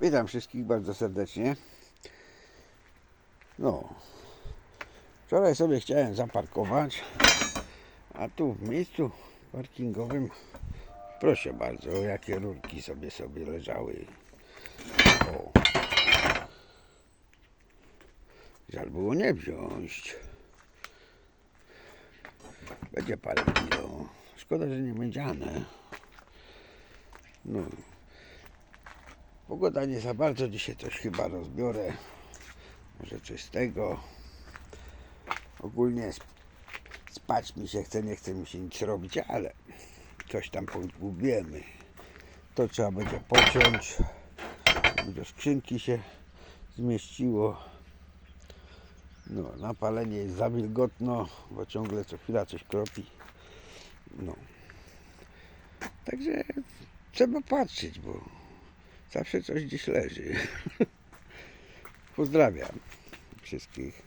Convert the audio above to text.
Witam wszystkich bardzo serdecznie. No, wczoraj sobie chciałem zaparkować, a tu w miejscu parkingowym, proszę bardzo, jakie rurki sobie sobie leżały. O. Żal było nie wziąć. Będzie parę kilo. Szkoda, że nie mędziane. No. Pogoda nie za bardzo, dzisiaj coś chyba rozbiorę. Może coś z tego. Ogólnie sp- spać mi się chce, nie chce mi się nic robić, ale coś tam pogubiemy. To trzeba będzie pociąć, do skrzynki się zmieściło. No, na palenie jest za wilgotno, bo ciągle co chwila coś kropi. No. Także trzeba patrzeć, bo zawsze coś gdzieś leży. Pozdrawiam wszystkich.